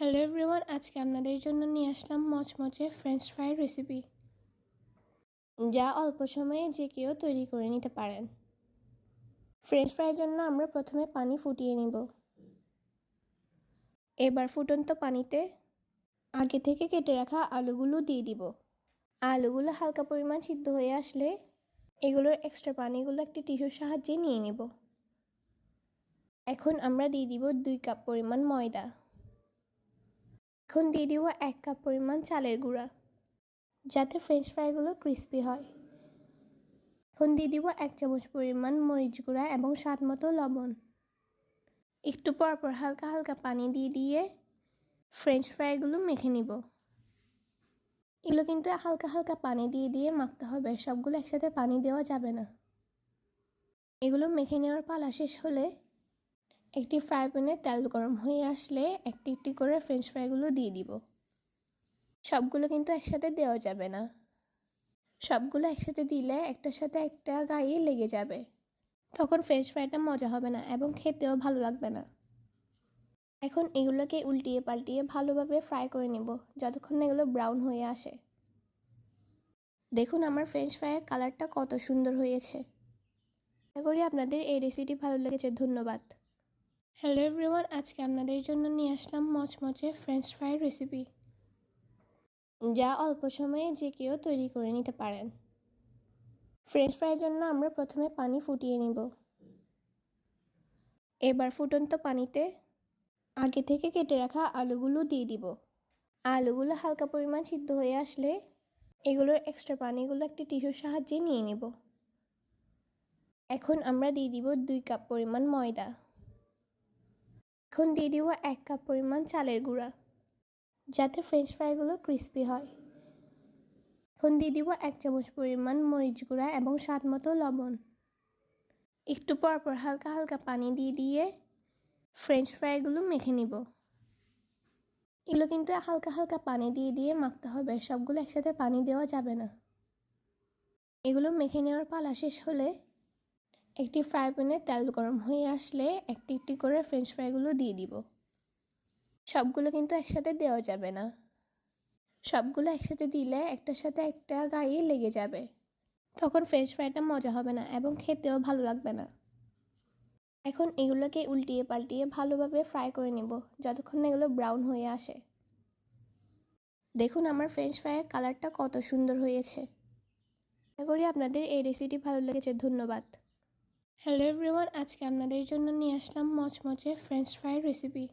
Hello everyone আজকে আপনাদের জন্য নিয়ে আসলাম মচমচে ফ্রেঞ্চ ফ্রাই রেসিপি যা অল্প সময়ে যে কেউ তৈরি করে নিতে পারেন। ফ্রেঞ্চ ফ্রাইয়ের জন্য আমরা প্রথমে পানি ফুটিয়ে নিব। এবার ফুটন্ত পানিতে আগে থেকে কেটে রাখা আলুগুলো দিয়ে দিব। আলুগুলো হালকা পরিমাণ সিদ্ধ হয়ে আসলে এগুলোর এক্সট্রা পানিগুলো একটি টিস্যুর সাহায্যে নিয়ে নেব। এখন আমরা দিয়ে দিব দুই কাপ পরিমাণ ময়দা। এখন দিয়ে দিব এক কাপ পরিমাণ চালের গুঁড়া, যাতে ফ্রেঞ্চ ফ্রাইগুলো ক্রিস্পি হয়। এখন দিয়ে দিব এক চামচ পরিমাণ মরিচ গুঁড়া এবং স্বাদ মতো লবণ। একটু পর পর হালকা হালকা পানি দিয়ে দিয়ে ফ্রেঞ্চ ফ্রাইগুলো মেখে নিব। এগুলো কিন্তু হালকা হালকা পানি দিয়ে দিয়ে মাখতে হবে, সবগুলো একসাথে পানি দেওয়া যাবে না। এগুলো মেখে নেওয়ার পালা শেষ হলে একটি ফ্রাই প্যানে তেল গরম হয়ে আসলে একটি একটি করে ফ্রেঞ্চ ফ্রাইগুলো দিয়ে দিব। সবগুলো কিন্তু একসাথে দেওয়া যাবে না। সবগুলো একসাথে দিলে একটার সাথে একটা গায়ে লেগে যাবে। তখন ফ্রেঞ্চ ফ্রাইটা মজা হবে না এবং খেতেও ভালো লাগবে না। এখন এগুলোকে উল্টিয়ে পাল্টিয়ে ভালোভাবে ফ্রাই করে নেব, যতক্ষণ এগুলো ব্রাউন হয়ে আসে। দেখুন আমার ফ্রেঞ্চ ফ্রাইয়ের কালারটা কত সুন্দর হয়েছে। আশা করি আপনাদের এই রেসিপি ভালো লেগেছে, ধন্যবাদ। হ্যালো এভরিওয়ান আজকে আপনাদের জন্য নিয়ে আসলাম মচমচে ফ্রেঞ্চ ফ্রাই রেসিপি যা অল্প সময়ে যে কেউ তৈরি করে নিতে পারেন। ফ্রেঞ্চ ফ্রাইয়ের জন্য আমরা প্রথমে পানি ফুটিয়ে নিব। এবার ফুটন্ত পানিতে আগে থেকে কেটে রাখা আলুগুলো দিয়ে দিব। আলুগুলো হালকা পরিমাণ সিদ্ধ হয়ে আসলে এগুলোর এক্সট্রা পানিগুলো একটি টিস্যুর সাহায্যে নিয়ে নেব। এখন আমরা দিয়ে দিব দুই কাপ পরিমাণ ময়দা। এখন দিয়ে দিব এক কাপ পরিমাণ চালের গুঁড়া, যাতে ফ্রেঞ্চ ফ্রাইগুলো ক্রিস্পি হয়। এখন দিয়ে দিব এক চামচ পরিমাণ মরিচ গুঁড়া এবং স্বাদ মতো লবণ। একটু পর পর হালকা হালকা পানি দিয়ে দিয়ে ফ্রেঞ্চ ফ্রাইগুলো মেখে নিব। এগুলো কিন্তু হালকা হালকা পানি দিয়ে দিয়ে মাখতে হবে, সবগুলো একসাথে পানি দেওয়া যাবে না। এগুলো মেখে নেওয়ার পালা শেষ হলে একটি ফ্রাই প্যানে তেল গরম হয়ে আসলে একটি একটি করে ফ্রেঞ্চ ফ্রাইগুলো দিয়ে দিব। সবগুলো কিন্তু একসাথে দেওয়া যাবে না। সবগুলো একসাথে দিলে একটার সাথে একটা গায়ে লেগে যাবে। তখন ফ্রেঞ্চ ফ্রাইটা মজা হবে না এবং খেতেও ভালো লাগবে না। এখন এগুলোকে উল্টিয়ে পাল্টিয়ে ভালোভাবে ফ্রাই করে নেব, যতক্ষণ এগুলো ব্রাউন হয়ে আসে। দেখুন আমার ফ্রেঞ্চ ফ্রাইয়ের কালারটা কত সুন্দর হয়েছে। আশা করি আপনাদের এই রেসিপি ভালো লেগেছে, ধন্যবাদ। হ্যালো এভরিওয়ান আজকে আপনাদের জন্য নিয়ে আসলাম মচমচে ফ্রেঞ্চ ফ্রাই রেসিপি